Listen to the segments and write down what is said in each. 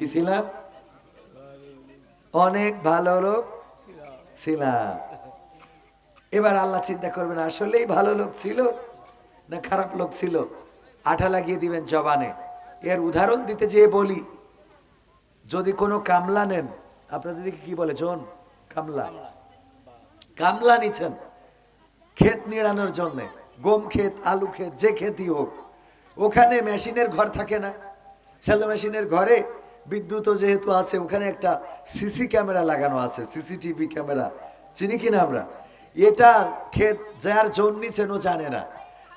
কি ছিলাম অনেক ভালো লোক ছিলাম এবার আল্লাহ চিন্তা করবেন, আসলেই ভালো লোক ছিল না খারাপ লোক ছিল? আঠা লাগিয়ে দিবেন জবানে। এর উদাহরণ দিতে যেয়ে বলি, যদি কোনো কামলা নেন, আপনাদের দিকে কি বলে জন? কামলা। কামলা নিচ্ছেন ক্ষেত নিড়ানোর জন্যে, গম ক্ষেত, আলু ক্ষেত, যে ক্ষেতই হোক। ওখানে মেশিনের ঘর থাকে না। সেলো মেশিনের ঘরে বিদ্যুৎও যেহেতু আছে, ওখানে একটা সিসি ক্যামেরা লাগানো আছে সিসিটিভি ক্যামেরা। চিনি কিনা আমরা? এটা ক্ষেত যার জন নিছেন ও জানে না।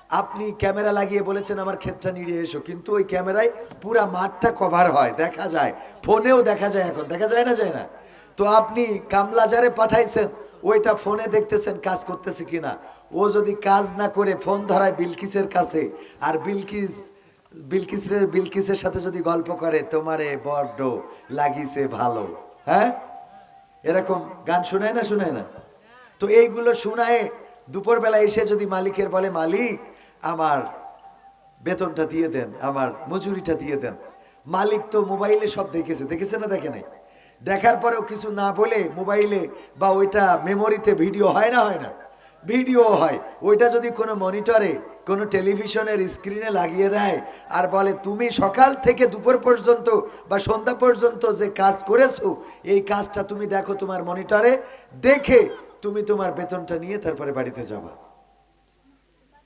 আপনি ক্যামেরা লাগিয়ে বলেছেন, আমার ক্ষেতটা নিড়িয়ে এসো। কিন্তু ওই ক্যামেরায় পুরা মাঠটা কভার হয়, দেখা যায়। ফোনেও দেখা যায় এখন। দেখা যায় না যায় না? তো আপনি কামলাজারে পাঠাইছেন, ওইটা ফোনে দেখতেছেন কাজ করতেছে কিনা? ও যদি কাজ না করে ফোন ধরায় বিলকিসের কাছে, আর বিলকিস বিলকিসের বিলকিসের সাথে যদি গল্প করে, তোমারে বড্ড লাগিছে ভালো। হ্যাঁ? এরকম গান শোনায় না শোনায় না? তো এইগুলো শোনায় দুপুরবেলা এসে যদি মালিকের বলে, মালিক, আমার বেতনটা দিয়ে দেন, আমার মজুরিটা দিয়ে দেন। মালিক তো মোবাইলে সব দেখেছে দেখেছে না দেখে নাই? দেখার পরেও কিছু না বলে মোবাইলে বা ওইটা মেমোরিতে ভিডিও হয় না হয় না? ভিডিও হয়, ওইটা যদি কোনো মনিটরে কোনো টেলিভিশনের স্ক্রিনে লাগিয়ে দেয় আর বলে, তুমি সকাল থেকে দুপুর পর্যন্ত বা সন্ধ্যা পর্যন্ত যে কাজ করেছ, এই কাজটা তুমি দেখো তোমার মনিটরে, দেখে তুমি তোমার বেতনটা নিয়ে তারপরে বাড়িতে যাবা।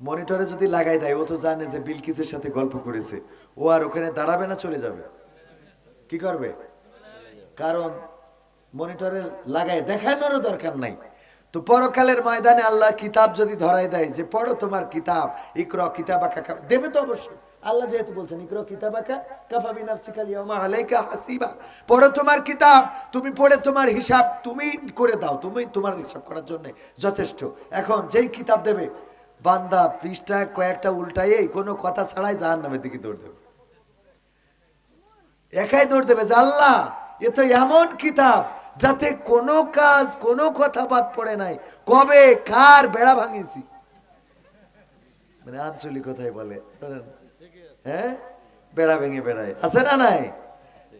মনিটরে যদি লাগাই দেয়, ও তো জানে যে বিলকিসের সাথে গল্প করেছে। ও আর ওখানে দাঁড়াবে না, চলে যাবে। কি করবে? কারণ মনিটরে লাগায় দেখানোরও দরকার নাই। তো পরকালের ময়দানে আল্লাহ কিতাব যদি ধরাই দেয় যে পড়ো তোমার কিতাব, ইকর কিতাব আঁকা দেবে তো অবশ্যই। আল্লাহ যেহেতু বলছেন, ইকর কিতাব আঁকা কাফা বিনাফসিকাল ইয়াউমা আলাইকা হাসিবা। পড়ো তোমার কিতাব, তুমি পড়ে তোমার হিসাব তুমি করে দাও, তুমি তোমার হিসাব করার জন্য যথেষ্ট। এখন যেই কিতাব দেবে, বান্দা পৃষ্ঠা কয়েকটা উল্টাই কোনো কথা ছাড়াই জাহান নামের দিকে দৌড় দেবে। একাই দৌড় দেবে যে আল্লাহ, এ তো এমন কিতাব যাতে কোনো কাজ, কোনো কথা বাদ পড়ে নাই। কবে, কার বেড়া ভাঙিয়েছি? মানে আঞ্চলিক কথাই বলে হ্যাঁ? বেড়া ভেঙে বেড়ায়। আছে না নাই?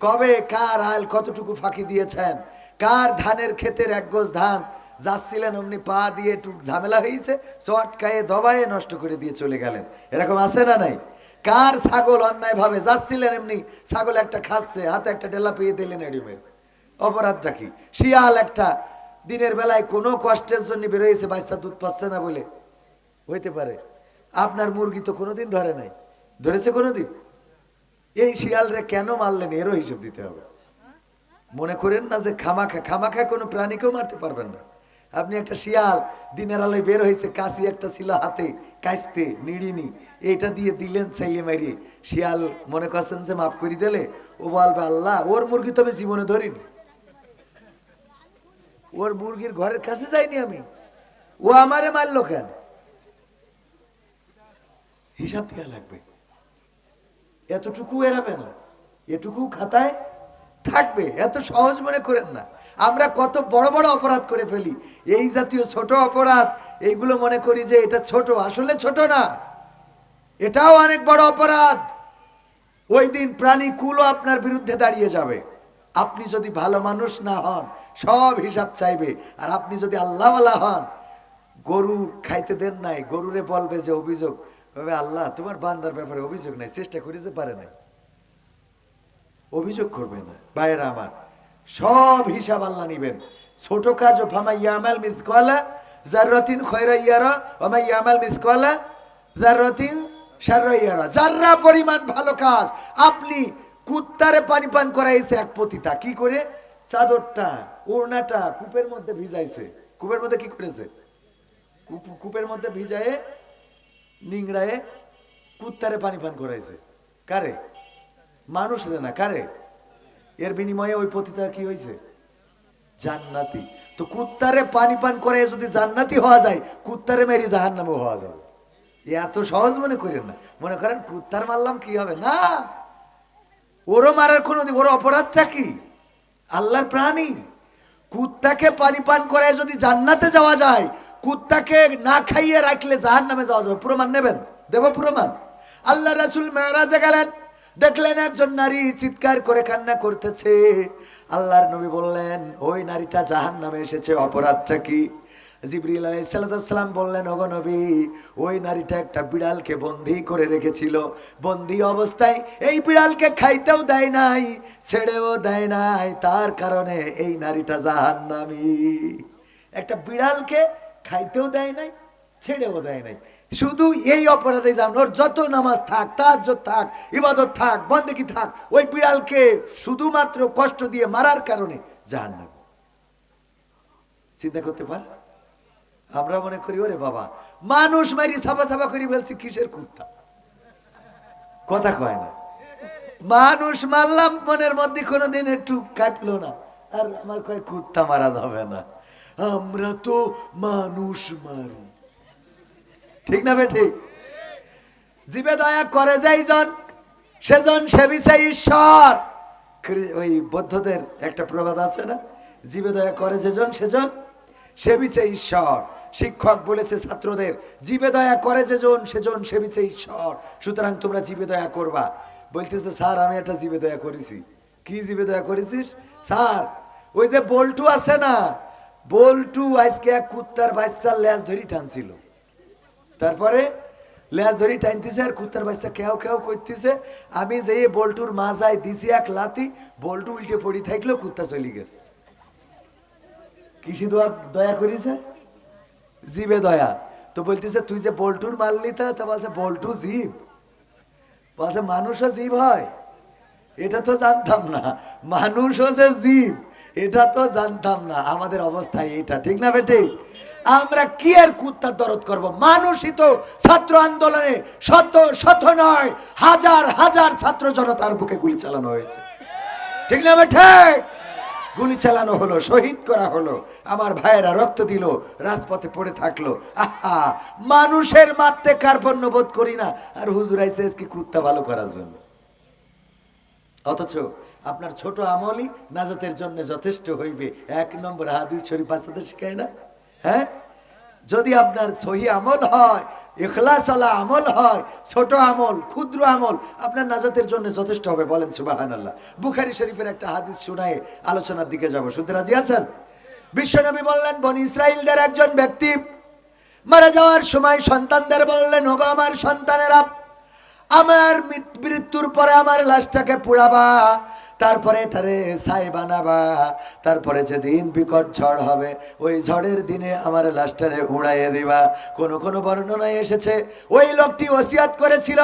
কবে, কার আল কতটুকু ফাঁকি দিয়েছেন? কার ধানের ক্ষেতের এক গোছ ধান যাচ্ছিলেন অমনি পা দিয়ে টুক ঝামেলা হয়েছে চটকায়ে দবায়ে নষ্ট করে দিয়ে চলে গেলেন। এরকম আছে না নাই? কার ছাগল অন্যায় ভাবে যাচ্ছিলেন এমনি, ছাগল একটা খাচ্ছে, হাতে একটা ডেলা পেয়ে দিলেন এডিমের অপরাধটা কি? শিয়াল একটা দিনের বেলায় কোনো কষ্টের জন্য বেরোয়েছে বাচ্চা দুধ পাচ্ছে না বলে। হইতে পারে। আপনার মুরগি তো কোনোদিন ধরে নাই। ধরেছে কোনোদিন? এই শিয়ালরে কেন মারলেন? এরও হিসেব দিতে হবে। মনে করেন না যে খামাখা খামাখা কোনো প্রাণীকেও মারতে পারবেন না। আপনি একটা শিয়াল, দিনের আলোয় বের হয়েছে কাশি একটা ছিল হাতে কাইস্তে নিড়িনি। এইটা দিয়ে দিলেন চাইলে মারিয়ে শিয়াল মনে করছেন যে মাফ করে দিলে। ও বলবে, আল্লাহ, ওর মুরগি তো আমি জীবনে ধরিনি। ওর মুরগির ঘরের কাছে যাইনি আমি। ও আমারে মারলো কেন? হিসাব দেওয়া লাগবে। এতটুকু এড়াবে না। এটুকু খাতায় থাকবে। এত সহজ মনে করেন না। আমরা কত বড় বড় অপরাধ করে ফেলি। এই জাতীয় ছোট অপরাধ, এইগুলো মনে করি যে এটা ছোট। আসলে ছোট না। এটাও অনেক বড় অপরাধ। ওই দিন প্রাণী কুলও আপনার বিরুদ্ধে দাঁড়িয়ে যাবে। আপনি যদি ভালো মানুষ না হন, সব হিসাব চাইবে। আর আপনি যদি আল্লাহওয়ালা হন, গরু খাইতে দেন নাই, গরুরে বলবে যে অভিযোগ তবে আল্লাহ, তোমার বান্দার ব্যাপারে অভিযোগ নাই, চেষ্টা করে যে পারে নাই। অভিযোগ করবে না বাইরে আমার। সব হিসাব আল্লাহ নিবেন। ছোট কাজ ফামা ইয়ামাল মিসকলা জাররাতিন খয়রা ইয়ারা, ওমা ইয়ামাল মিসকলা জাররাতিন ইয়ারা। যাররা পরিমাণ ভালো কাজ, আপনি কুত্তারে পানি পান করাইছে এক পতিতা। কি করে? চাদরটা, ওড়নাটা কূপের মধ্যে ভিজাইছে। কূপের মধ্যে কি করেছে? কূপ- কূপের মধ্যে ভিজায়ে, নিংড়ায়ে কুত্তারে পানি পান করাইছে। কারে? মানুষ না, কারে? এর বিনিময়ে ওই পতিতা কি হয়েছে জান্নাতি। তো কুত্তারে পানি পান করে যদি জান্নাতি হওয়া যায়, কুত্তারে মেরি জাহান নামে হওয়া যাবে। এত সহজ মনে করেন না। মনে করেন কুত্তার মারলাম কি হবে? না! ওরও মারার কোনো ওর অপরাধটা কি? আল্লাহর প্রাণী। কুত্তাকে পানি পান করে যদি জান্নাতে যাওয়া যায়, কুত্তাকে না খাইয়ে রাখলে জাহান নামে যাওয়া যাবে। প্রমাণ নেবেন? দেব প্রমাণ? আল্লাহ রাসুল মেয়েরাজে গেলেন, দেখলেন একজন নারী চিৎকার করে কান্না করতেছে। আল্লাহর নবী বললেন, ওই নারীটা জাহান নামে এসেছে, অপরাধটা কি? জিবরিল আলাইসালাম বললেন নবী, ওই নারীটা একটা বিড়ালকে বন্দি করে রেখেছিল। বন্দি অবস্থায় এই বিড়ালকে খাইতেও দেয় নাই, ছেড়েও দেয় নাই। তার কারণে এই নারীটা জাহান্নামী। একটা বিড়ালকে খাইতেও দেয় নাই, ছেড়েও দেয় নাই। শুধু এই অপরাধে যান, ওর যত নামাজ থাক তার থাক, ইবাদত থাক বন্দেকি থাক, ওই বিড়ালকে শুধুমাত্র কষ্ট দিয়ে মারার কারণে জাহান্নাম। চিন্তা করতে পার আমরা মনে করি, ওরে বাবা, মানুষ মারি সাফা সাফা করি বলছি কিসের কুত্তা? কথা কয় না। মানুষ মারলাম, মনের মধ্যে কোনোদিন একটু কাটলো না। আর আমার কয়, কুত্তা মারা যাবে না। আমরা তো মানুষ মারি। ঠিক না বে ঠিক জীবে দয়া করে যাই জন, সেজন সেবিছে ঈশ্বর। ওই বৌদ্ধদের একটা প্রবাদ আছে না? জীবে দয়া করে যেজন সেজন সেবিছে ঈশ্বর। শিক্ষক বলেছে ছাত্রদের, জীবে দয়া করে যেজন সেজন সেবিছে ঈশ্বর। সুতরাং তোমরা জীবে দয়া করবা। বলতেছে, স্যার, আমি একটা জীবে দয়া করেছি। কি জীবে দয়া করেছিস? স্যার, ওই যে বল্টু আছে না, বল্টু আজকে এক কুত্তার বাচ্চার ল্যাজ ধরি টানছিল। তারপরে লেজ ধরি টানতেছে আর কুত্তার বাচ্চা কেউ কেউ করতেছে। আমি যে বল্টুর মাজায় দিছি এক লাতি বল্টু উল্টে পড়ি থাকল কুত্তা চলে গেছে। কৃষি দোয়া, দয়া করিছে? জীবে দয়া। তো বলতেছে, তুই যে বল্টুর মারলি তা তা বলছে বল্টু জীব। বলছে, মানুষও জীব হয়? এটা তো জানতাম না। মানুষও যে জীব, এটা তো জানতাম না। আমাদের অবস্থায় এটা ঠিক না বেটে? আমরা কি আর কুত্তার দরদ করব? মানুষই তো ছাত্র আন্দোলনে শত শত নয়, হাজার হাজার ছাত্র জনতার বুকে গুলি চালানো হয়েছে। ঠিক না বেঠে? গুলি চালানো হলো, শহীদ করা হলো। আমার ভাইয়েরা রক্ত দিল, রাজপথে পড়ে থাকল। আহা, মানুষের মারতে কার্পণ্য বোধ করি না। আর হুজুর আইসে কি কুত্তা ভালো করার জন্য। অথচ আপনার ছোট আমলই নাজাতের জন্য যথেষ্ট হইবে। এক নম্বর হাদিস শরীফ বাচ্চাদের শিখায় না? হ্যাঁ? যদি আপনার সহি আমল হয় ইখলাস আলা আমল হয়, ছোট আমল, ক্ষুদ্র আমল, আপনার নাজাতের জন্য যথেষ্ট হবে। বলেন সুবাহান আল্লাহ বুখারি শরীফের একটা হাদিস শুনায় আলোচনার দিকে যাব। শুনতে রাজি আছেন? বিশ্বনবী বললেন, বন ইসরায়েলদের একজন ব্যক্তি মারা যাওয়ার সময় সন্তানদের বললেন, ওগো আমার সন্তানেরা, আমার মৃত্যুর পরে আমার লাশটাকে পুড়াবা তারপরে এটারে ছাই বানাবা, তারপরে যেদিন বিকট ঝড় হবে, ওই ঝড়ের দিনে আমার লাশটারে উড়াইয়ে দিবা। কোন কোন বর্ণনায় এসেছে, ওই লোকটি ওসিয়াত করেছিল,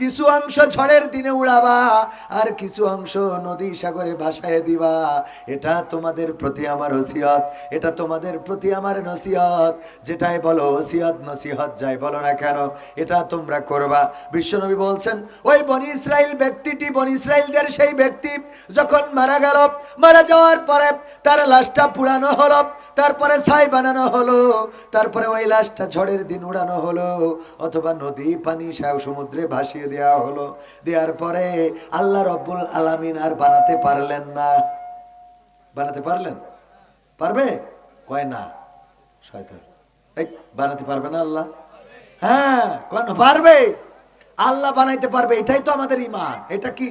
কিছু অংশ ঝড়ের দিনে উড়াবা, আর কিছু অংশ নদী সাগরে ভাসায় দিবা। এটা তোমাদের প্রতি আমার ওসিয়ত, এটা তোমাদের প্রতি আমার নসিহত। যেটাই বলো ওসিয়ত, নসিহত যাই বলো না কেন, এটা তোমরা করবা। বিশ্বনবী বলছেন, ওই বনি ইসরায়েল ব্যক্তিটি, বনি ইসরায়েলদের সেই ব্যক্তি যখন মারা গেল, মারা যাওয়ার পরে তার লাশটা পুরানো হলো, তারপরে ছাই বানানো হলো, তারপরে ওই লাশটা ঝড়ের দিন উড়ানো হলো, অথবা নদী পানি সাউ সমুদ্রে ভাসিয়ে দেওয়া হলো। দেওয়ার পরে আল্লাহ রব্বুল আলামিন আর বানাতে পারলেন না। বানাতে পারলেন? পারবে? কয় না, শয়তান। এই, বানাতে পারবে না আল্লাহ? হ্যাঁ পারবে। আল্লাহ বানাইতে পারবে, এটাই তো আমাদের ইমান এটা কি?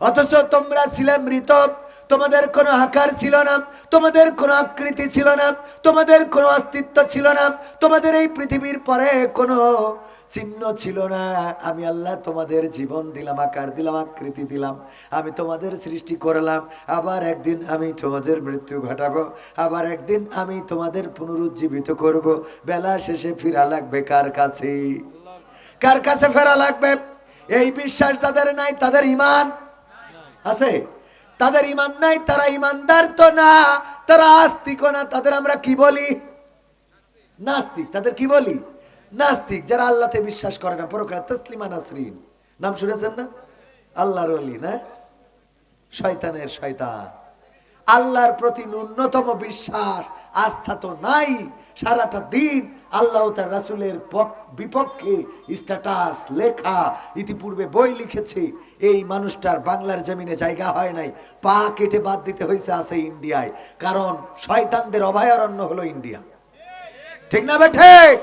অথচ তোমরা ছিলে মৃত। তোমাদের কোনো আকার ছিল না, তোমাদের কোনো আকৃতি ছিল না, তোমাদের কোনো অস্তিত্ব ছিল না, তোমাদের এই পৃথিবীর পরে কোনো চিহ্ন ছিল না। আমি আল্লাহ তোমাদের জীবন দিলাম, আকার দিলাম, আকৃতি দিলাম। আমি তোমাদের সৃষ্টি করলাম, আবার একদিন আমি তোমাদের মৃত্যু ঘটাবো, আবার একদিন আমি তোমাদের পুনরুজ্জীবিত করব। বেলা শেষে ফিরা লাগবে কার কাছে? কার কাছে ফেরা লাগবে? এই বিশ্বাস যাদের নাই, তাদের ইমান। আছে? তাদের ইমান নাই, তারা ইমানদার তো না, তারা আস্তিক না, তাদের আমরা কি বলি? নাস্তিক, তাদের কি বলি? নাস্তিক, যারা আল্লাহতে বিশ্বাস করে না, পরকালে তসলিমা নাসরিন। নাম শুনেছেন না? আল্লাহর অলি না? শয়তানের শয়তান। আল্লাহর প্রতি ন্যূনতম বিশ্বাস, আস্থা তো নাই। সারাটা দিন আল্লাহ তার রাসুলের পক- বিপক্ষে স্ট্যাটাস লেখা, ইতিপূর্বে বই লিখেছে। এই মানুষটার বাংলার জমিনে জায়গা হয় নাই। পা কেটে বাদ দিতে হয়েছে আছে ইন্ডিয়ায়। কারণ শয়তানদের অভয়ারণ্য হলো ইন্ডিয়া। ঠিক না বেঠে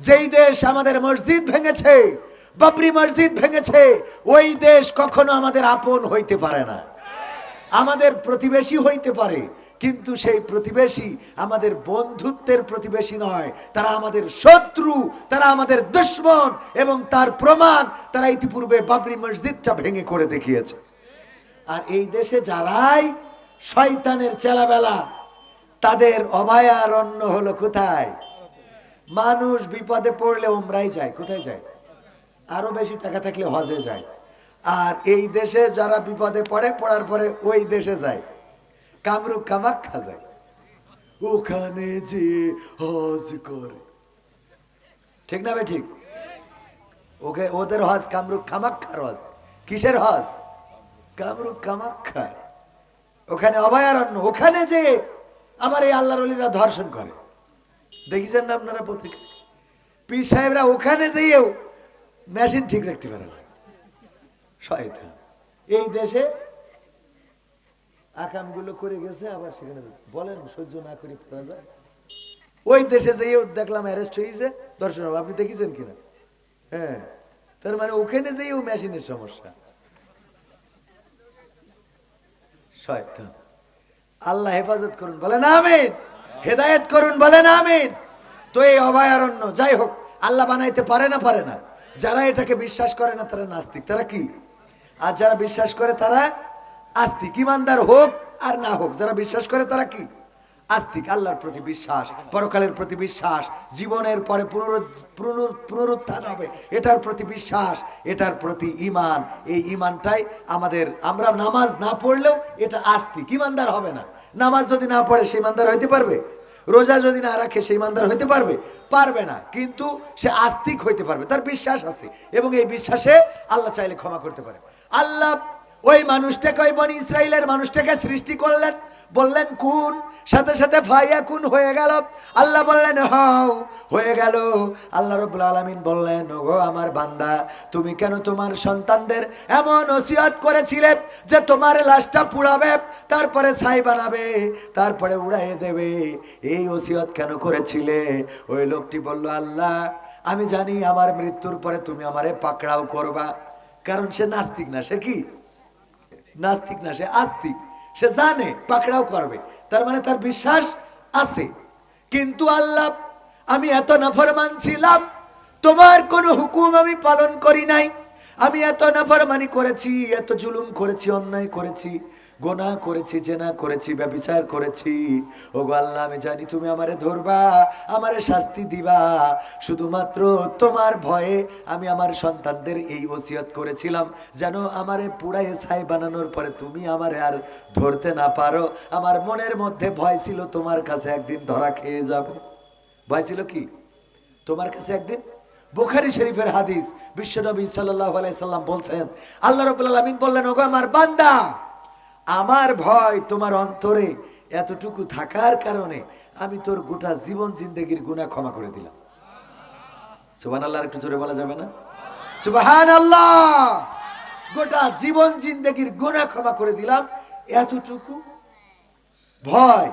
যেই দেশ আমাদের মসজিদ ভেঙেছে, বাবরি মসজিদ ভেঙেছে, ওই দেশ কখনো আমাদের আপন হইতে পারে না। আমাদের প্রতিবেশী হইতে পারে। কিন্তু সেই প্রতিবেশী আমাদের বন্ধুত্বের প্রতিবেশী নয়। তারা আমাদের শত্রু, তারা আমাদের দুশ্মন এবং তার প্রমাণ তারা ইতিপূর্বে বাবরি মসজিদটা ভেঙে করে দেখিয়েছে। আর এই দেশে যারাই শয়তানের চেলাবেলা, তাদের অভয়ারণ্য হলো কোথায়? মানুষ বিপদে পড়লে ওমরাই যায়। কোথায় যায়? আরও বেশি টাকা থাকলে হজে যায়। আর এই দেশে যারা বিপদে পড়ে, পড়ার পরে ওই দেশে যায়। কামরুক কামাখ্যা যায় ওখানে যে হজ করে। ঠিক না ঠিক? ওকে, ওদের হজ কামরুক কামাখ্যার হজ। কিসের হজ? কামরুক কামাখ্যা ওখানে অভয়ারণ্য, ওখানে যে আমার এই আল্লাহর অলিরা ধর্ষণ করে। দেখেছেন না আপনারা পত্রিকা? পীর সাহেবরা ওখানে যেয়েও মেশিন ঠিক রাখতে পারে না। এই দেশে আকামগুলো করে গেছে, আবার সেখানে বলেন, সহ্য না করে পাওয়া যায়? ওই দেশে যেয়েও দেখলাম অ্যারেস্ট হয়েছে দর্শন আপনি দেখেছেন কিনা? হ্যাঁ তার মানে ওখানে যেয়েও মেশিনের সমস্যা। শয়তান। আল্লাহ হেফাজত করুন, বলেন আমিন। হেদায়েত করুন, বলেন আমিন। তো এই অভয়ারণ্য, যাই হোক, আল্লাহ বানাইতে পারে না পারে না। যারা এটাকে বিশ্বাস করে না, তারা নাস্তিক। তারা কি? আর যারা বিশ্বাস করে, তারা আস্তিক ইমানদার হোক আর না হোক, যারা বিশ্বাস করে তারা কি? আস্তিক, আল্লাহর প্রতি বিশ্বাস, পরকালের প্রতি বিশ্বাস, জীবনের পরে পুনরুত্থান হবে, এটার প্রতি বিশ্বাস, এটার প্রতি ইমান এই ইমানটাই আমাদের, আমরা নামাজ না পড়লেও এটা আস্তিক, ইমানদার হবে না। নামাজ যদি না পড়ে, সে ইমানদার হইতে পারবে? রোজা যদি না রাখে, সে ইমানদার হইতে পারবে? পারবে না, কিন্তু সে আস্তিক হইতে পারবে, তার বিশ্বাস আছে এবং এই বিশ্বাসে আল্লাহ চাইলে ক্ষমা করতে পারে। আল্লাহ ওই মানুষটাকে, ওই বনি ইসরায়েলের মানুষটাকে সৃষ্টি করলেন। বললেন কোন সাথে সাথে ফাইয়া কোন হয়ে গেল। আল্লাহ বললেন, হও, হয়ে গেল। আল্লাহ রব্বুল আলামিন বললেন, ওগো আমার বান্দা, তুমি কেন তোমার সন্তানদের এমন ওসিয়ত করেছিলে যে তোমার লাশটা পুড়াবে, তারপরে ছাই বানাবে, তারপরে উড়াইয়ে দেবে? এই ওসিয়ত কেন করেছিলে? ওই লোকটি বলল, আল্লাহ, আমি জানি আমার মৃত্যুর পরে তুমি আমারে পাকড়াও করবা। কারণ সে নাস্তিক না, সে কি? নাস্তিক না, সে আস্তিক। সে জানে, পাকড়াও করবে। তার মানে তার বিশ্বাস আছে। কিন্তু আল্লাহ, আমি এত নাফরমান ছিলাম, তোমার কোনো হুকুম আমি পালন করি নাই। আমি এত নাফরমানি করেছি, এত জুলুম করেছি, অন্যায় করেছি। গোনা করেছি, জেনা করেছি, ব্যবিচার করেছি। ও গো আল্লাহ, আমি জানি তুমি আমারে ধরবা, আমারে শাস্তি দিবা। শুধুমাত্র তোমার ভয়ে আমি আমার সন্তানদের এই ওসিয়ত করেছিলাম। যেন আমারে পুরাই ছাই বানানোর পরে তুমি আমারে আর ধরতে না পারো। আমার মনের মধ্যে ভয় ছিল তোমার কাছে একদিন ধরা খেয়ে যাব। ভয় ছিল কি? তোমার কাছে একদিন? বুখারি শরীফের হাদিস বিশ্বনবী সাল্লাল্লাহু আলাইহি সাল্লাম বলছেন, আল্লাহ রাব্বুল আলামিন বললেন, ওগো আমার বান্দা আমার ভয় তোমার অন্তরে এতটুকু থাকার কারণে আমি তোর গোটা জীবন জিন্দেগির গুনাহ ক্ষমা করে দিলাম। সুবহান আল্লাহ একটু জোরে বলা যাবে না? সুবহান আল্লাহ গোটা জীবন জিন্দেগির গুনাহ ক্ষমা করে দিলাম। এতটুকু ভয়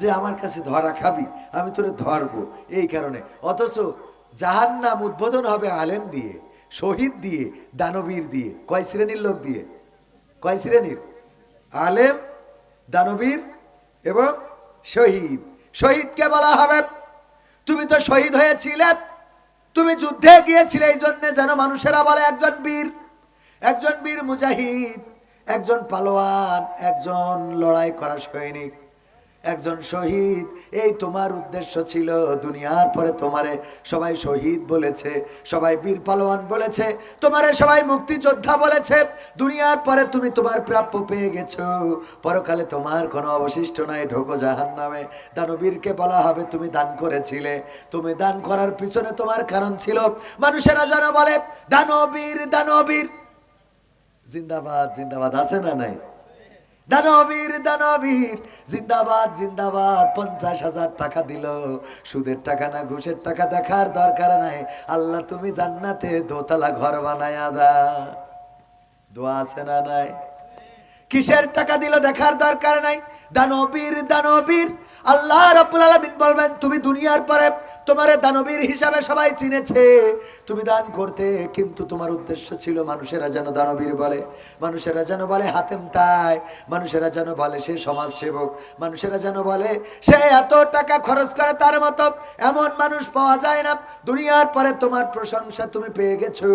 যে আমার কাছে ধরা খাবি, আমি তোরে ধরবো এই কারণে। অথচ জাহান নাম উদ্বোধন হবে আলেম দিয়ে, শহীদ দিয়ে, দানবীর দিয়ে, কয় শ্রেণির লোক দিয়ে? কয় শ্রেণির? আলেম, দানবীর এবং শহীদ। শহীদকে বলা হবে, তুমি তো শহীদ হয়েছিলে, তুমি যুদ্ধে গিয়েছিলে, এই জন্য যেন মানুষেরা বলে একজন বীর একজন বীর মুজাহিদ, একজন পালোয়ান, একজন লড়াই করা সৈনিক। একজন শহীদ। এই তোমার উদ্দেশ্য ছিল দুনিয়ার পরে তোমারে সবাই শহীদ বলেছে, সবাই বীর পালোয়ান বলেছে, তোমারে সবাই মুক্তিযোদ্ধা বলেছে। দুনিয়ার পরে তুমি তোমার প্রাপ্য পেয়ে গেছো। পরকালে তোমার কোনো অবশিষ্ট নাই, ঢোকো জাহান নামে দানবীরকে বলা হবে, তুমি দান করেছিলে। তুমি দান করার পিছনে তোমার কারণ ছিল। মানুষেরা যেন বলে, দানবীর দানবীর। জিন্দাবাদ জিন্দাবাদ। আছে না নাই? দানবীর দানবীর, জিন্দাবাদ জিন্দাবাদ, পঞ্চাশ হাজার টাকা দিল। সুদের টাকা না, ঘুষের টাকা দেখার দরকার নাই। আল্লাহ, তুমি জান্নাতে দোতলা ঘর বানায় আদা দোয়া আছে না নাই? কিসের টাকা দিল দেখার দরকার নাই? দানবীর দানবীর। আল্লাহ রাব্বুল আলামিন বলবেন, তুমি দুনিয়ার পরে তোমার দানবীর হিসাবে সবাই চিনেছে। তুমি দান করতে, কিন্তু তোমার উদ্দেশ্য ছিল মানুষেরা যেন দানবীর বলে। মানুষেরা যেন বলে হাতেম তাই। মানুষেরা যেন বলে সে সমাজ সেবক মানুষেরা যেন বলে সে এত টাকা খরচ করে তার মতো। এমন মানুষ পাওয়া যায় না। দুনিয়ার পরে তোমার প্রশংসা তুমি পেয়ে গেছো।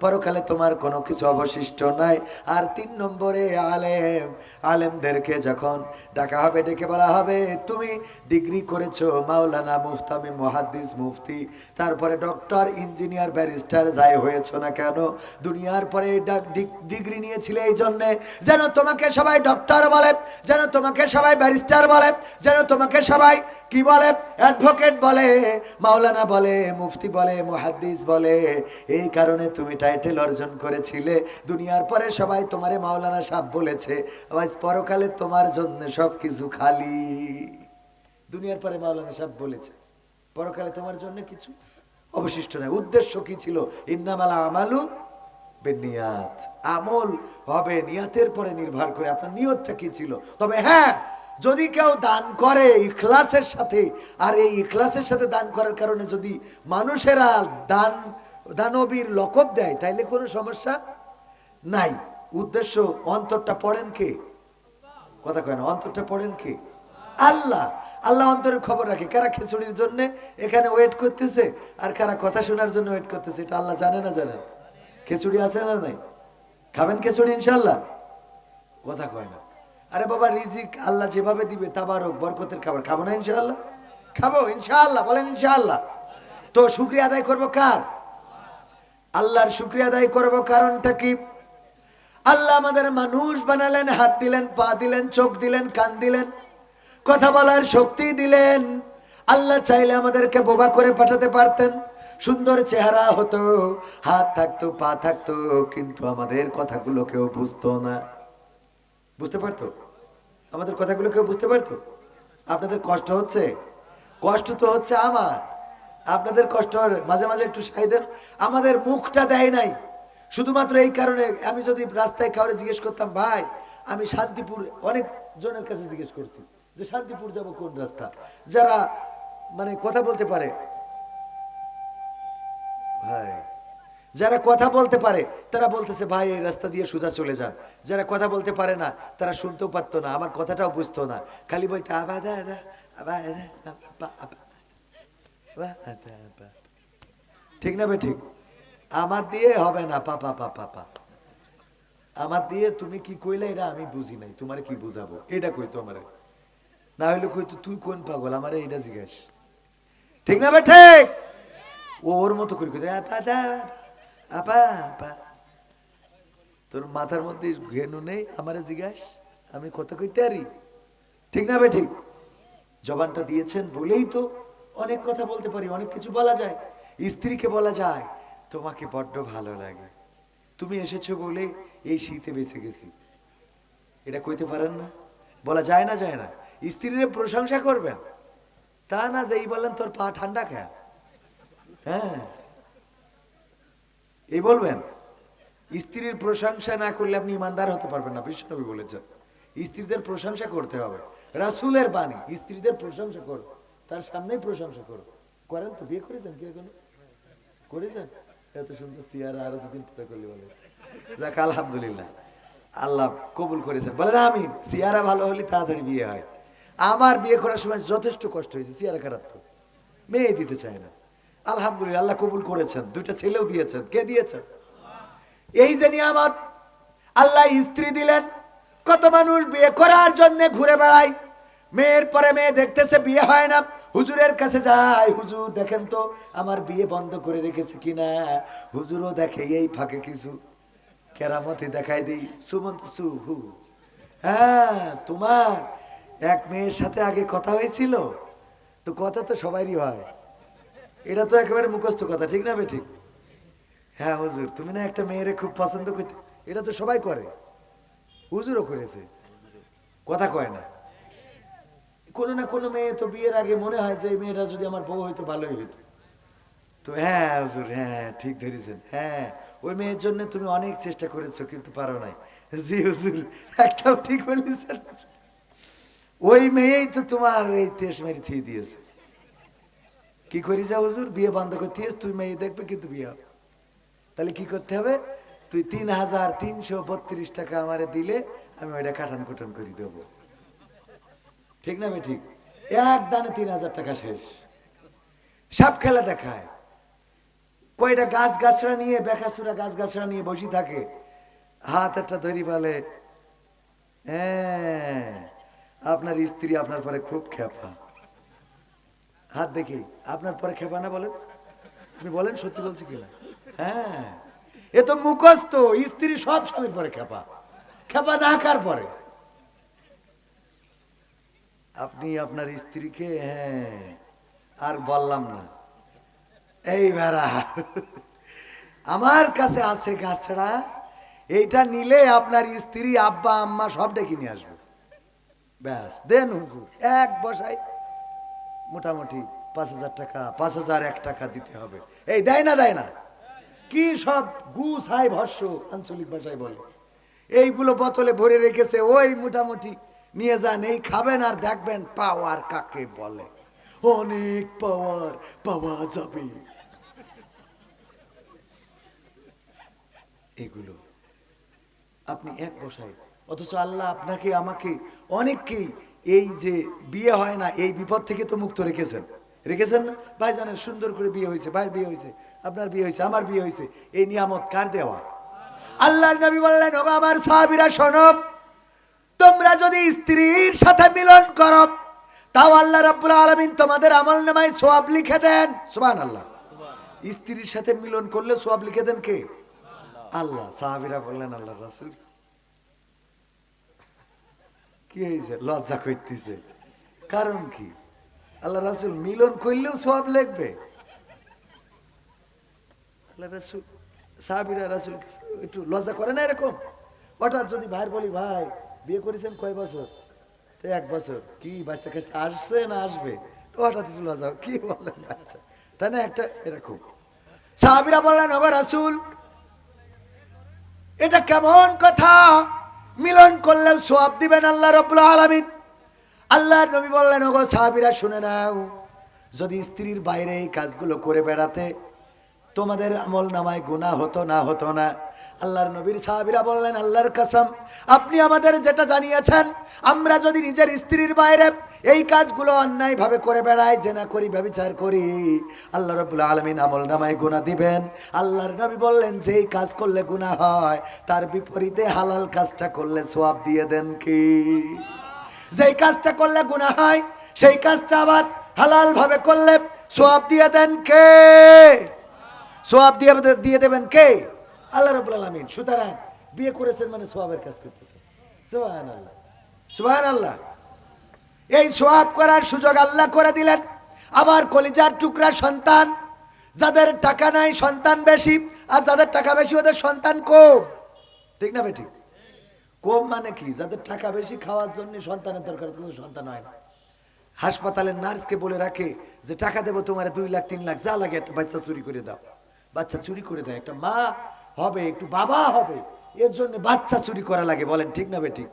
পরকালে তোমার কোনো কিছু অবশিষ্ট নাই। আর তিন নম্বরে আলেম, আলেমদেরকে যখন ডাকা হবে, ডেকে বলা হবে, তুমি ডিগ্রি করেছ, মাওলানা মুফতামি মুহাদ্দিস মুফতি, তারপরে ডক্টর, ইঞ্জিনিয়ার, ব্যারিস্টার, যাই হয়েছো না কেন, দুনিয়ার পরে ডিগ্রি নিয়েছিলে এই জন্যে, যেন তোমাকে সবাই ডক্টর বলে, যেন তোমাকে সবাই ব্যারিস্টার বলে, যেন তোমাকে সবাই কি বলে, অ্যাডভোকেট বলে, মাওলানা বলে, মুফতি বলে, মুহাদ্দিস বলে, এই কারণে তুমি টাইটেল অর্জন করেছিলে, দুনিয়ার পরে সবাই তোমারে মাওলানা সাহেব বলেছে। আবার পরকালে তোমার জন্য সব কিছু খালি। দুনিয়ার পরে মাওলানা সাহেব বলেছে, পরকালে তোমার জন্য কিছু অবশিষ্ট নাই। উদ্দেশ্য কি ছিল? ইন্নামালা আমালু বেনিয়াত। আমল হবে নিয়াতের পরে নির্ভর করে আপনার নিয়তটা কি ছিল। তবে হ্যাঁ যদি কেউ দান করে ইখলাসের সাথে, আর এই ইখলাসের সাথে দান করার কারণে যদি মানুষেরা দান, দানবীর লকব দেয়, তাইলে কোনো সমস্যা নাই। উদ্দেশ্য, অন্তরটা পড়েন কে? কথা কয় না, অন্তরটা পড়েন কে? আল্লাহ আল্লাহ অন্তরের খবর রাখে। কারা খিচুড়ির জন্য? এখানে ওয়েট করতেছে। আর কারা কথা শোনার জন্য ওয়েট করতেছে, এটা আল্লাহ জানে না জানে খিচুড়ি আছে না নাই? খাবেন খিচুড়ি ইনশাল্লাহ কথা কয় না। আরে বাবা, রিজিক আল্লাহ যেভাবে দিবে, তাবারক, বরকতের খাবার। খাব না ইনশাআল্লাহ? খাব ইনশাল্লাহ বলেন ইনশাল্লাহ তো শুক্রিয়া আদায় করব কার? আল্লাহর শুক্রিয়া আদায় করব কারণটা কি? আল্লাহ আমাদের মানুষ বানালেন, হাত দিলেন, পা দিলেন, চোখ দিলেন, কান দিলেন, কথা বলার শক্তি দিলেন। আল্লাহ চাইলে আমাদেরকে বোবা করে পাঠাতে পারতেন। সুন্দর চেহারা হতো, হাত থাকতো, পা থাকতো, কিন্তু আমাদের কথাগুলো কেউ বুঝতো না। বুঝতে পারতো? আমাদের কথাগুলো কেউ বুঝতে পারতো? আপনাদের কষ্ট হচ্ছে? কষ্ট তো হচ্ছে আমার। আপনাদের কষ্ট মাঝে মাঝে একটু সাই দেন। আমাদের মুখটা দেয় নাই। শুধুমাত্র এই কারণে আমি যদি রাস্তায় কাউরে জিজ্ঞেস করতাম, ভাই, আমি শান্তিপুর অনেক জনের কাছে জিজ্ঞেস করছি যে, শান্তিপুর যাব কোন রাস্তা? যারা মানে কথা বলতে পারে। ভাই, যারা কথা বলতে পারে, তারা বলতেছে, ভাই, এই রাস্তা দিয়ে সোজা চলে যান। যারা কথা বলতে পারে না, তারা শুনতেও পারতো না, আমার কথাটাও বুঝতো না। খালি বলতে। ঠিক না বে, ঠিক? আমার দিয়ে হবে না পাপা পাপা পা আমার দিয়ে তুমি কি কইলে, এটা আমি বুঝি নাই। তোমার কি বুঝাবো? এটা কইতো আমার। না হইলে কইতো, তুই কোন পাগল? আমারে এটা জিজ্ঞাস। ঠিক না ঠিক? ও ওর মতো করে কইতো, আপা, দা, আপা আপা। তোর মাথার মধ্যে ঘেনু নেই, আমারে জিজ্ঞাস, আমি কথা কইতে পারি? ঠিক না ঠিক? জবানটা দিয়েছেন বলেই তো অনেক কথা বলতে পারি, অনেক কিছু বলা যায়, স্ত্রীকে বলা যায়। তোমাকে বড্ড ভালো লাগে। তুমি এসেছ বলে এই শীতে বেঁচে গেছি। এটা কইতে পারেন না? বলা যায় না যায় না। স্ত্রীর প্রশংসা করবেন। তা না যেই বললেন তোর পা ঠান্ডা খা হ্যাঁ। এই বলবেন, স্ত্রীর প্রশংসা না করলে আপনি ইমানদার হতে পারবেন না বিষ্ণবী বলেছেন। স্ত্রীদের প্রশংসা করতে হবে। রাসুলের বাণী, স্ত্রীদের প্রশংসা করো। তার সামনেই প্রশংসা করো। করেন তো, বিয়ে করে করেছেন কি এখনও? করেছেন এত সুন্দর সিয়ারা আরও দুদিন করলে বলে। যাক, আলহামদুলিল্লাহ। আল্লাহ কবুল করেছেন বলেন আমি সিয়ারা ভালো হলে তাড়াতাড়ি বিয়ে হয়। আমার বিয়ে করার সময় যথেষ্ট কষ্ট হয়েছে। সিয়ারা খারাপ তো। মেয়ে দিতে চায় না। আলহামদুলিল্লাহ, আল্লাহ কবুল করেছেন। দুইটা ছেলেও দিয়েছেন। কে দিয়েছেন? এই যে নিয়ামত। আল্লাহ স্ত্রী দিলেন। কত মানুষ বিয়ে করার জন্য ঘুরে বেড়ায়। মেয়ের পরে মেয়ে দেখতেছে বিয়ে হয় না। হুজুরের কাছে যায় হুজুর দেখেন তো, আমার বিয়ে বন্ধ করে রেখেছে কিনা? হুজুরও দেখে এই ফাঁকে কিছু কেরামতি দেখাই দিই। সুমন্ত সুহু হ্যাঁ তোমার এক মেয়ের সাথে আগে কথা হয়েছিল? তো কথা তো সবারই হয়। এটা তো একেবারে মুখস্থ কথা, ঠিক না বে ঠিক হ্যাঁ হুজুর, তুমি না একটা মেয়েরে খুব পছন্দ করতে এটা তো সবাই করে। হুজুরও করেছে। কথা কয় না। কোনো না কোনো মেয়ে তো বিয়ের আগে মনে হয় যে এই মেয়েটা যদি আমার বউ হইতো, ভালোই হইতো। তো হ্যাঁ হুজুর হ্যাঁ ঠিক ধরেছেন। হ্যাঁ ওই মেয়ের জন্য তুমি অনেক চেষ্টা করেছ, কিন্তু পারো নাই। জি, হুজুর একটাও ঠিক বলেছেন। ওই মেয়েই তো তোমার এই তেস মেরে থিয়ে দিয়েছে। কি করি যা, হুজুর? বিয়ে বন্ধ করতে তুই মেয়ে দেখবে কিন্তু বিয়ে হবে। তাহলে কি করতে হবে? তুই তিন হাজার তিনশো বত্রিশ টাকা আমারে দিলে আমি ওইটা কাটান কুটান করে দেবো। ঠিক না ঠিক? এক দানে তিন হাজার টাকা শেষ। সব খেলা দেখায়। কয়টা গাছ গাছড়া নিয়ে বেকাচুরা গাছ গাছড়া নিয়ে বসে থাকে। হাত একটা ধরি বলে হ্যাঁ আপনার স্ত্রী আপনার পরে খুব খেপা। হাত দেখি, আপনার পরে খেপা না বলেন? আপনি বলেন, সত্যি বলছি কিনা? হ্যাঁ। এ তো মুখস্থ, স্ত্রী সব স্বামীর পরে খেপা। খেপা না পরে? আপনি আপনার স্ত্রীকে হ্যাঁ আর বললাম না। এই বেড়া আমার কাছে আছে গাছড়া, এইটা নিলে আপনার স্ত্রী আব্বা, আম্মা সব ডেকে নিয়ে আসবে। ব্যাস, দেন হুজুর, এক বসাই, মোটামুটি পাঁচ হাজার টাকা, পাঁচ হাজার এক টাকা দিতে হবে। এই, দেয় না দেয় না। কি সব গু ছাই ভস্য, আঞ্চলিক ভাষায় বলে। এইগুলো বোতলে ভরে রেখেছে, ওই মোটামুটি নিয়ে যান এই খাবেন আর দেখবেন পাওয়ার কাকে বলে। অনেক পাওয়ার পাওয়া যাবে। এগুলো আপনি এক বসায়, অথচ আল্লাহ আপনাকে, আমাকে অনেককেই এই যে বিয়ে হয় না, এই বিপদ থেকে তো মুক্ত রেখেছেন। রেখেছেন না? ভাই জানেন সুন্দর করে বিয়ে হয়েছে ভাই বিয়ে হয়েছে, আপনার বিয়ে হয়েছে, আমার বিয়ে হয়েছে, এই নিয়ামত কার দেওয়া? আল্লাহ নবী বললেন আমার সাহাবীরা, শোনো তোমরা যদি স্ত্রীর সাথে মিলন করো, তাও আল্লাহ রাব্বুল আলামিন তোমাদের আমল নামায় সোয়াব লিখে দেন। সুবহানাল্লাহ। স্ত্রীর সাথে মিলন করলে সোয়াব লিখে দেন কে? আল্লাহ, সাহাবীরা বললেন আল্লাহ রাসূল। কি হয়েছে লজ্জা করতেছে। কারণ কি? আল্লাহ রাসূল মিলন করলেও সোয়াব লিখবে। আল্লাহ রাসূল, সাহাবীরা রাসূল একটু লজ্জা করে না এরকম? হঠাৎ যদি ভাইয়ের বলি, ভাই বিয়ে করেছেন কয় বছর? তো এক বছর। কি, বাচ্চা কাছে আসছে না আসবে? তো হঠাৎ একটু কি বললেন তাই না, একটা এরকম সাহাবিরা বললেন, ওগো রাসূল, এটা কেমন কথা? মিলন করলেও সোয়াব দিবেন আল্লাহ রব্বুল আলামিন। আল্লাহ নবী বললেন, ওগো সাহাবিরা শুনে নাও, যদি স্ত্রীর বাইরে এই কাজগুলো করে বেড়াতে তোমাদের আমল নামায় গুণা হতো না হতো না। আল্লাহর নবীর সাহাবীরা বললেন, আল্লাহর কাসম, আপনি আমাদের যেটা জানিয়েছেন, আমরা যদি নিজের স্ত্রীর বাইরে এই কাজগুলো অন্যায়ভাবে করে বেড়াই, জেনা করি, ব্যবচার করি, আল্লাহ রবুল্লা আলমিন আমল নামায় গুণা দিবেন। আল্লাহর নবী বললেন যে এই কাজ করলে গুণা হয়, তার বিপরীতে হালাল কাজটা করলে সোয়াব দিয়ে দেন কি? যেই কাজটা করলে গুণা হয়, সেই কাজটা আবার হালাল ভাবে করলে সোয়াব দিয়ে দেন কে? সোয়াব দিয়ে দিয়ে দেবেন কে? আল্লাহ রাব্বুল আলামিন। সুতরাং বিয়ে করেছেন মানে সোয়াবের কাজ করতেছেন সুবহানাল্লাহ। আল্লাহ এই সোয়াব করার সুযোগ আল্লাহ করে দিলেন। আবার কলিজার টুকরা সন্তান, যাদের টাকা নাই সন্তান বেশি, আর যাদের টাকা বেশি ওদের সন্তান কম। ঠিক না বেঠিক কম মানে কি? যাদের টাকা বেশি খাওয়ার জন্য সন্তানের দরকার কোনো সন্তান হয় না। হাসপাতালের নার্সকে বলে রাখে যে, টাকা দেবো তোমার দুই লাখ, তিন লাখ, যা লাগে একটা বাচ্চা চুরি করে দাও। বাচ্চা চুরি করে দেয়। একটা মা হবে, একটু বাবা হবে, এর জন্য বাচ্চা চুরি করা লাগে, বলেন ঠিক না ঠিক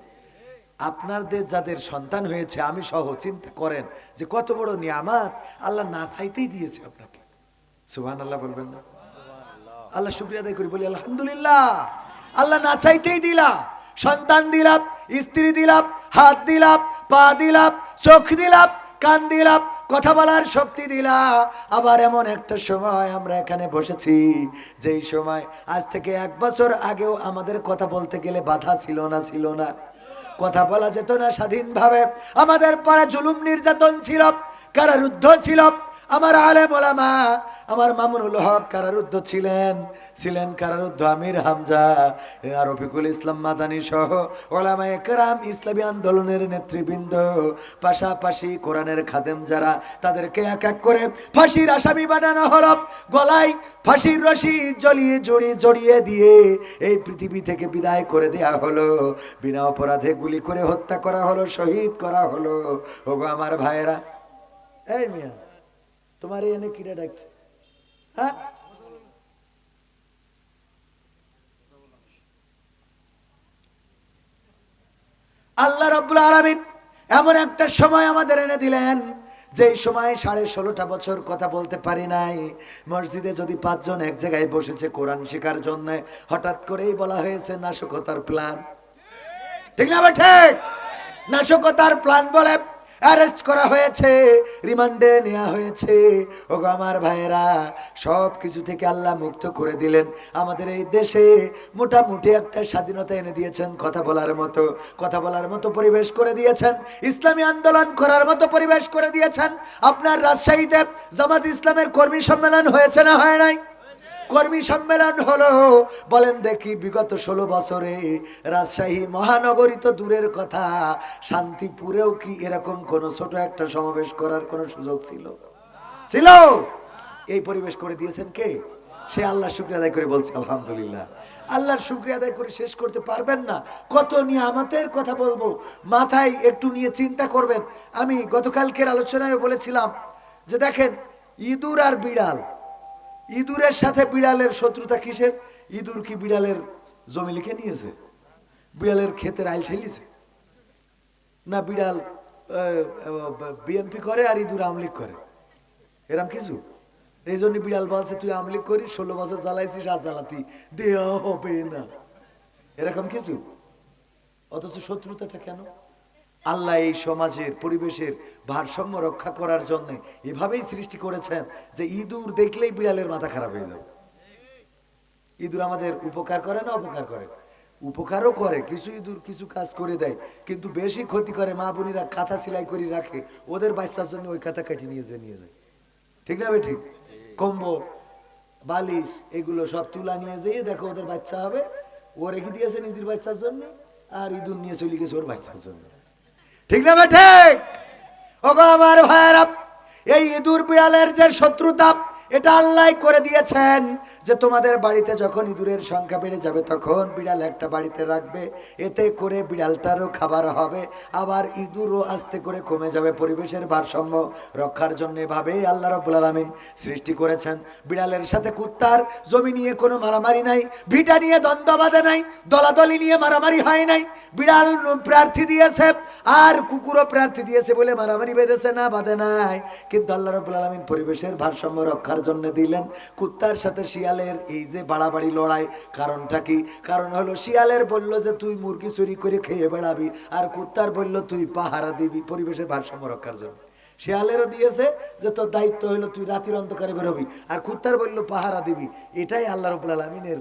আপনাদের যাদের সন্তান হয়েছে, আমি সহ চিন্তা করেন যে কত বড় নিয়ামাত আল্লাহ না চাইতেই দিয়েছে আপনাকে। সুবহান আল্লাহ বলবেন না? আল্লাহ শুক্রিয়া আদায় করি, বলি আলহামদুলিল্লাহ। আল্লাহ না চাইতেই দিলাম। সন্তান দিলাম, স্ত্রী দিলাম, হাত দিলাম, পা দিলাম, চোখ দিলাম, কান দিলাম কথা বলার শক্তি দিলা। আবার এমন একটা সময় আমরা এখানে বসেছি, যেই সময় আজ থেকে এক বছর আগেও আমাদের কথা বলতে গেলে বাধা ছিল না ছিল না। কথা বলা যেত না স্বাধীনভাবে। আমাদের পরে জুলুম নির্যাতন ছিল, কারারুদ্ধ ছিল। আমার আলেম ওলামা, আমার মামুনুল হক কারারুদ্ধ ছিলেন। ছিলেন কারারুদ্ধ আমির হামজা রফিকুল ইসলাম মাদানী সহ ওলামায়ে কেরাম ইসলামী আন্দোলনের নেতৃবৃন্দ। পাশাপাশি কোরআনের খাদেম যারা, তাদেরকে এক এক করে ফাঁসির আসামি বানানো হলো। গলায় ফাঁসির রশি জড়িয়ে জড়িয়ে জড়িয়ে দিয়ে এই পৃথিবী থেকে বিদায় করে দেয়া হলো। বিনা অপরাধে গুলি করে হত্যা করা হলো, শহীদ করা হলো। ওগো আমার ভাইয়েরা, এই মিয়া। তোমার এনে কিরা ডাকছে? হ্যাঁ? আল্লাহ রব্বুল আলমিন এমন একটা সময় আমাদের এনে দিলেন, যেই সময় সাড়ে ষোলোটা বছর কথা বলতে পারি নাই। মসজিদে যদি পাঁচজন এক জায়গায় বসেছে কোরআন শেখার জন্য, হঠাৎ করেই বলা হয়েছে নাশকতার প্ল্যান। ঠিক না ঠিক? নাশকতার প্ল্যান বলে অ্যারেস্ট করা হয়েছে, রিমান্ডে নেওয়া হয়েছে। ও আমার ভাইয়েরা, সব কিছু থেকে আল্লাহ মুক্ত করে দিলেন। আমাদের এই দেশে মোটামুটি একটা স্বাধীনতা এনে দিয়েছেন, কথা বলার মতো, কথা বলার মতো পরিবেশ করে দিয়েছেন। ইসলামী আন্দোলন করার মতো পরিবেশ করে দিয়েছেন। আপনার রাজশাহীতে জামাত ইসলামের কর্মী সম্মেলন হয়েছে না হয় নাই? কর্মী সম্মেলন হলো। বলেন দেখি বিগত ষোলো বছরে রাজশাহী মহানগরী তো দূরের কথা, শান্তিপুরেও কি এরকম কোন ছোট একটা সমাবেশ করার কোনো সুযোগ ছিল? ছিল! এই পরিবেশ করে দিয়েছেন কে? সে আল্লাহ শুক্রিয়া আদায় করে বলছে, আলহামদুলিল্লাহ। আল্লাহর শুক্রিয়া আদায় করে শেষ করতে পারবেন না। কত নিয়ে আমাদের কথা বলব। মাথায় একটু নিয়ে চিন্তা করবেন। আমি গতকালকের আলোচনায় বলেছিলাম যে দেখেন, ইঁদুর আর বিড়াল ইঁদুরের সাথে বিড়ালের শত্রুতা কিসের? ইঁদুর কি বিড়ালের জমি লিখে নিয়েছে? বিড়ালের ক্ষেতের আইল ঠেলিছে? না বিড়াল বিএনপি করে আর ইঁদুর আমলিক করে? এরম কিছু? এই জন্য বিড়াল বলছে, তুই আমলিক করিস, ষোলো বছর জ্বালাইছিস, আর জ্বালাতি দেওয়া হবে না। এরকম কিছু? অথচ শত্রুতাটা কেন? আল্লাহ এই সমাজের, পরিবেশের ভারসাম্য রক্ষা করার জন্য এভাবেই সৃষ্টি করেছেন যে ইঁদুর দেখলেই বিড়ালের মাথা খারাপ হয়ে যাবে। ইঁদুর আমাদের উপকার করে না অপকার করে? উপকারও করে, কিছু ইঁদুর কিছু কাজ করে দেয়, কিন্তু বেশি ক্ষতি করে, মা বোনিরা কাঁথা সেলাই করে রাখে, ওদের বাচ্চার জন্য ওই কাঁথা কাটি নিয়ে যে নিয়ে যায়। ঠিক না ঠিক? কম্বল, বালিশ, এগুলো সব তুলা নিয়ে যেয়ে দেখো ওদের বাচ্চা হবে। ও রেখে দিয়েছে নিজের বাচ্চার জন্য, আর ইঁদুর নিয়ে চলে গেছে ওর বাচ্চার জন্য। ঠিক না ঠিক? ওগো আমার ভাইয়েরা এই ইঁদুর বিড়ালের যে শত্রুতা এটা আল্লাহ করে দিয়েছেন যে তোমাদের বাড়িতে যখন ইঁদুরের সংখ্যা বেড়ে যাবে তখন বিড়াল একটা বাড়িতে রাখবে। এতে করে বিড়ালটারও খাবার হবে। আবার ইঁদুরও আস্তে করে কমে যাবে পরিবেশের ভারসাম্য রক্ষার জন্য। এভাবেই আল্লাহ রব্বুল আলমিন সৃষ্টি করেছেন। বিড়ালের সাথে কুত্তার জমি নিয়ে কোনো মারামারি নাই, ভিটা নিয়ে দ্বন্দ্ব বাঁধে নাই, দলাদলি নিয়ে মারামারি হয় নাই। বিড়াল প্রার্থী দিয়েছে আর কুকুরও প্রার্থী দিয়েছে বলে মারামারি বেঁধেছে না, বাঁধে নাই। কিন্তু আল্লাহ রব্বুল আলমিন পরিবেশের ভারসাম্য রক্ষার জন্য দিলেন। কুত্তার সাথে শিয়ালের এই যে বাড়াবাড়ি লড়াই, কারণটা কি? কারণ হলো শিয়ালের বলল যে, তুই মুরগি চুরি করে খেয়ে বেড়াবি। আর কুত্তার বলল, তুই পাহারা দিবি পরিবেশের ভারসাম্য রক্ষার জন্য। শিয়ালেরও দিয়েছে যে, তোর দায়িত্ব হলো তুই রাতির অন্ধকারে বেরোবি। আর কুত্তার বলল, পাহারা দিবি। এটাই আল্লাহ রবুল আলমিনের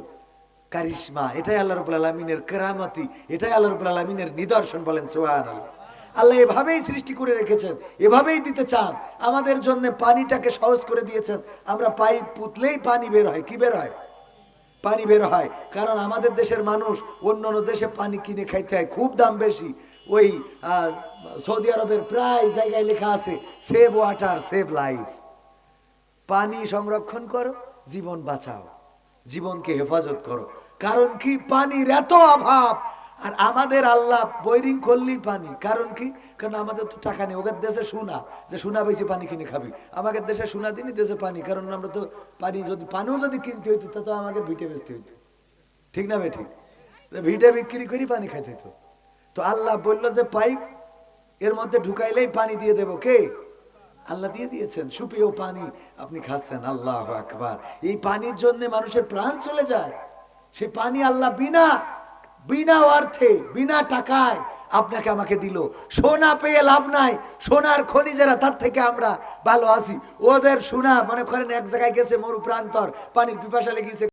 কারিশমা, এটাই আল্লাহ রবুল আলমিনের কেরামতি, এটাই আল্লাহ রবুল আলমিনের নিদর্শন বলেন সোহান আল্লাহ আল্লাহ এভাবেই সৃষ্টি করে রেখেছেন, এভাবেই দিতে চান। আমাদের জন্য পানিটাকে সহজ করে দিয়েছেন। আমরা পাইপ পুতলেই পানি বের হয়। কি বের হয়? পানি বের হয়। কারণ আমাদের দেশের মানুষ অন্য অন্য দেশে পানি কিনে খাইতে হয়, খুব দাম বেশি। ওই সৌদি আরবের প্রায় জায়গায় লেখা আছে সেভ ওয়াটার সেভ লাইফ পানি সংরক্ষণ করো, জীবন বাঁচাও। জীবনকে হেফাজত করো। কারণ কি? পানির এত অভাব আর আমাদের আল্লাহ বৈরিং করলেই পানি। কারণ কি? কারণ আমাদের তো টাকা নেই। ওদের দেশে সোনা। যে সোনা বেশি পানি কিনে খাবি। আমাদের দেশে সোনা দিনই দেশে পানি। কারণ আমরা তো পানি যদি পানিও যদি কিনতে হইতো, তা তো আমাকে ভিটে বেচতে হইতো। ঠিক না ভাই ঠিক ভিটে বিক্রি করি পানি খাইতে হইতো। তো আল্লাহ বলল যে পাইপ এর মধ্যে ঢুকাইলেই পানি দিয়ে দেবো। কে? আল্লাহ দিয়ে দিয়েছেন। সুপেয় পানি আপনি খাচ্ছেন। আল্লাহ আকবার। এই পানির জন্য মানুষের প্রাণ চলে যায়। সেই পানি আল্লাহ বিনা বিনা অর্থে, বিনা টাকায় আপনাকে আমাকে দিল। সোনা পেয়ে লাভ নাই, সোনার খনি যারা তার থেকে আমরা ভালো আছি। ওদের সোনা, মনে করেন এক জায়গায় গেছে মরু প্রান্তর, পানির পিপাসা লেগেছে।